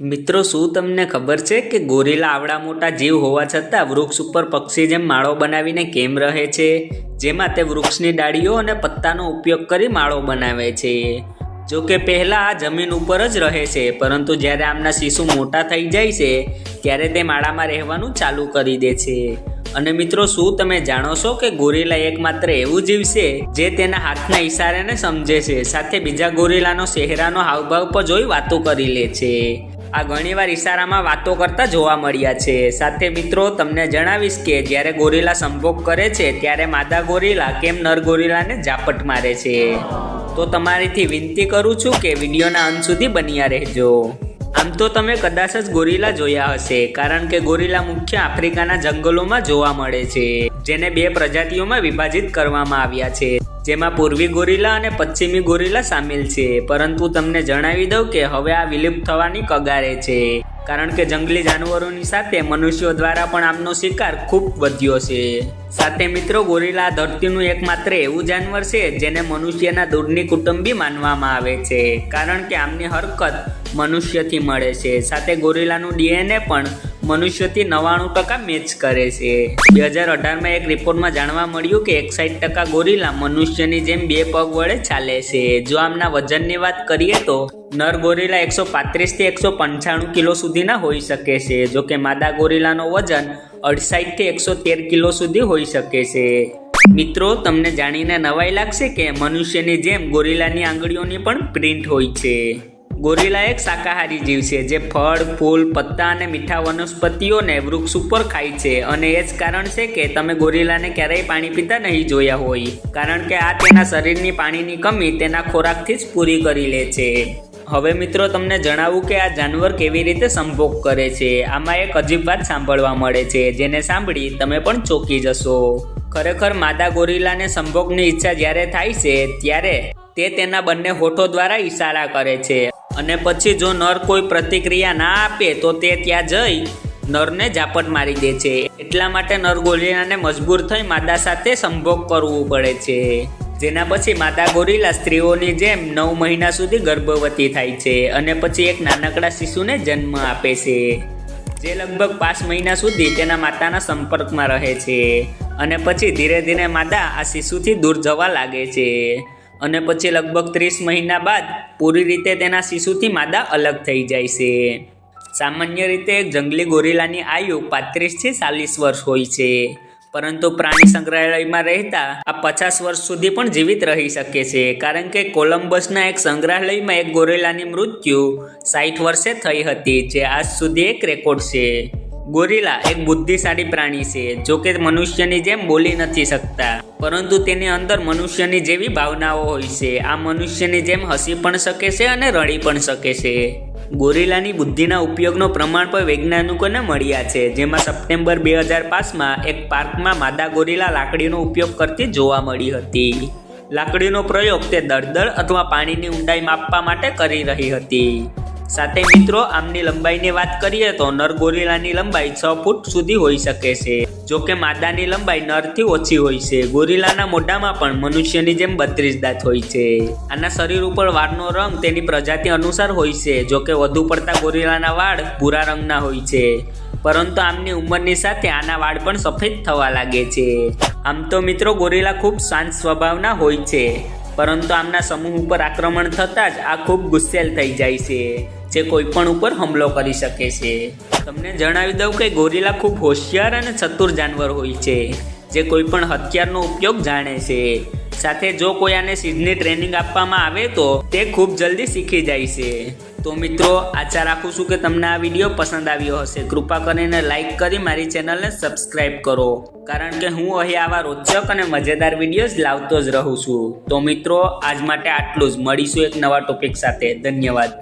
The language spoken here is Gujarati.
મિત્રો, શું તમને ખબર છે કે ગોરીલા આવડા મોટા જીવ હોવા છતાં વૃક્ષ ઉપર પક્ષી જેમ માળો બનાવીને કેમ રહે છે? જેમાં તે વૃક્ષની ડાળીઓ અને પત્તાનો ઉપયોગ કરી માળો બનાવે છે. જો કે પહેલાં આ જમીન ઉપર જ રહે છે, પરંતુ જ્યારે આમના શિશુ મોટા થઈ જાય છે, ત્યારે તે માળામાં રહેવાનું ચાલુ કરી દે છે. અને મિત્રો, શું તમે જાણો છો કે ગોરીલા એકમાત્ર એવું જીવ છે જે તેના હાથના ઈશારાને સમજે છે, સાથે બીજા ગોરીલાનો ચહેરાનો હાવભાવ પર જોઈ વાતો કરી લે છે? આ ઘણીવાર ઈશારામાં વાતો કરતા જોવા મળ્યા છે. સાથે મિત્રો, તમને જણાવીશ કે જ્યારે ગોરીલા સંભોગ કરે છે, ત્યારે માદા ગોરીલા કેમ નર ગોરીલાને ઝાપટ મારે છે? તો તમારીથી વિનંતી કરું છું કે વિડીયોના અંત સુધી બન્યા રહેજો. આમ તો તમે કદાચ જ ગોરીલા જોયા હશે, કારણ કે ગોરીલા મુખ્ય આફ્રિકાના જંગલોમાં જોવા મળે છે, જેને બે પ્રજાતિઓમાં વિભાજિત કરવામાં આવ્યા છે. જેમાં પૂર્વી ગોરિલા અને પશ્ચિમી ગોરિલા સામેલ છે. પરંતુ તમને જણાવી દઉં કે હવે આ વિલુપ્ત થવાની કગારે છે. કારણ કે જંગલી જાનવરોની સાથે મનુષ્યો દ્વારા પણ આમનો શિકાર ખૂબ વધ્યો છે. સાથે મિત્રો, ગોરિલા ધરતીનું એકમાત્ર એવું જાનવર છે જેને મનુષ્યના દૂરની કુટુંબી માનવામાં આવે છે. કારણ કે આમની હરકત મનુષ્યથી મળે છે. સાથે ગોરિલાનું ડીએનએ પણ મનુષ્યથી નવ્વાણું ટકા મેચ કરે છે. બે હજાર અઢારમાં એક રિપોર્ટમાં જાણવા મળ્યું કે એકસાઠ ટકા ગોરીલા મનુષ્યની જેમ બે પગ વડે ચાલે છે. જો આમના વજનની વાત કરીએ તો નર ગોરીલા એકસો પાંત્રીસથી એકસો પંચાણું કિલો સુધીના હોઈ શકે છે, જો કે માદા ગોરીલાનો વજન અડસાઠથી એકસો તેર કિલો સુધી હોઈ શકે છે. મિત્રો, તમને જાણીને નવાઈ લાગશે કે મનુષ્યની જેમ ગોરીલાની આંગળીઓની પણ પ્રિન્ટ હોય છે. ગોરીલા એક શાકાહારી જીવ છે જે ફળ, ફૂલ, પત્તા અને મીઠા વનસ્પતિઓને વૃક્ષ ઉપર ખાય છે અને એ જ કારણ છે કે તમે ગોરીલાને ક્યારેય પાણી પીતા નહીં જોયા હોય. કારણ કે આ તેના શરીરની પાણીની કમી તેના ખોરાકથી જ પૂરી કરી લે છે. હવે મિત્રો, તમને જણાવું કે આ જાનવર કેવી રીતે સંભોગ કરે છે. આમાં એક અજીબ વાત સાંભળવા મળે છે, જેને સાંભળી તમે પણ ચોંકી જશો. ખરેખર, માદા ગોરીલાને સંભોગની ઈચ્છા જ્યારે થાય છે, ત્યારે તે તેના બંને હોઠો દ્વારા ઈશારા કરે છે. અને પછી જો નર કોઈ પ્રતિક્રિયા ના આપે, તો તે ત્યાં જઈ નરને ઝાપટ મારી દે છે. એટલા માટે નર ગોરીલાને મજબૂર થઈ માદા સાથે સંભોગ કરવું પડે છે. જેના પછી માદા ગોરીલા સ્ત્રીઓની જેમ નવ મહિના સુધી ગર્ભવતી થાય છે અને પછી એક નાનકડા શિશુને જન્મ આપે છે. જે લગભગ પાંચ મહિના સુધી તેના માતાના સંપર્કમાં રહે છે અને પછી ધીરે ધીરે માદા આ શિશુથી દૂર જવા લાગે છે. અને પછી લગભગ ત્રીસ મહિના બાદ પૂરી રીતે તેના શિશુથી માદા અલગ થઈ જાય છે. સામાન્ય રીતે જંગલી ગોરિલાની આયુ પાંત્રીસથી ચાલીસ વર્ષ હોય છે. પરંતુ પ્રાણી સંગ્રહાલયમાં રહેતા આ પચાસ વર્ષ સુધી પણ જીવિત રહી શકે છે. કારણ કે કોલંબસના એક સંગ્રહાલયમાં એક ગોરેલાની મૃત્યુ સાઠ વર્ષે થઈ હતી, જે આજ સુધી એક રેકોર્ડ છે. ગોરીલા એક બુદ્ધિશાળી પ્રાણી છે, જો કે મનુષ્યની જેમ બોલી નથી શકતા. પરંતુ તેની અંદર મનુષ્યની જેવી ભાવનાઓ હોય છે. આ મનુષ્યની જેમ હસી પણ શકે છે અને રડી પણ શકે છે. ગોરીલાની બુદ્ધિના ઉપયોગનો પ્રમાણ પણ વૈજ્ઞાનિકોને મળ્યા છે. જેમાં સપ્ટેમ્બર બે હજાર પાંચમાં એક પાર્કમાં માદા ગોરીલા લાકડીનો ઉપયોગ કરતી જોવા મળી હતી. લાકડીનો પ્રયોગ તે દળદળ અથવા પાણીની ઊંડાઈ માપવા માટે કરી રહી હતી. સાથે મિત્રો, આમની લંબાઈની વાત કરીએ તો નર ગોરીલાની લંબાઈ છ ફૂટ સુધી હોઈ શકે છે. જો કે માદાની લંબાઈ નરથી ઓછી હોય છે. ગોરીલાના મોઢામાં પણ મનુષ્યની જેમ બત્રીસ દાંત હોય છે. આના શરીર ઉપર વાળનો રંગ તેની પ્રજાતિ અનુસાર હોય છે. જો કે વધુ પડતા ગોરીલાના વાળ ભૂરા રંગના હોય છે. પરંતુ આમની ઉંમરની સાથે આના વાળ પણ સફેદ થવા લાગે છે. આમ તો મિત્રો, ગોરીલા ખૂબ શાંત સ્વભાવના હોય છે. પરંતુ આમના સમૂહ ઉપર આક્રમણ થતાં જ આ ખૂબ ગુસ્સેલ થઈ જાય છે. જે કોઈ પણ ઉપર હુમલો કરી શકે છે. તમને જણાવી દઉં કે ગોરીલા ખૂબ હોશિયાર અને ચતુર જાનવર હોય છે, જે કોઈ પણ હથિયારનો ઉપયોગ જાણે છે. સાથે જો કોઈ આને સીધની ટ્રેનિંગ આપવામાં આવે તો તે ખૂબ જલ્દી શીખી જાય છે. તો મિત્રો, આશા રાખું છું કે તમને આ વીડિયો પસંદ આવ્યો હશે. કૃપા કરીને લાઇક કરી મારી ચેનલને સબસ્ક્રાઇબ કરો, કારણ કે હું અહીં આવા રોચક અને મજેદાર વિડીયોઝ લાવતો જ રહું છું. તો મિત્રો, આજ માટે આટલું જ. મળીશું એક નવા ટોપિક સાથે. ધન્યવાદ.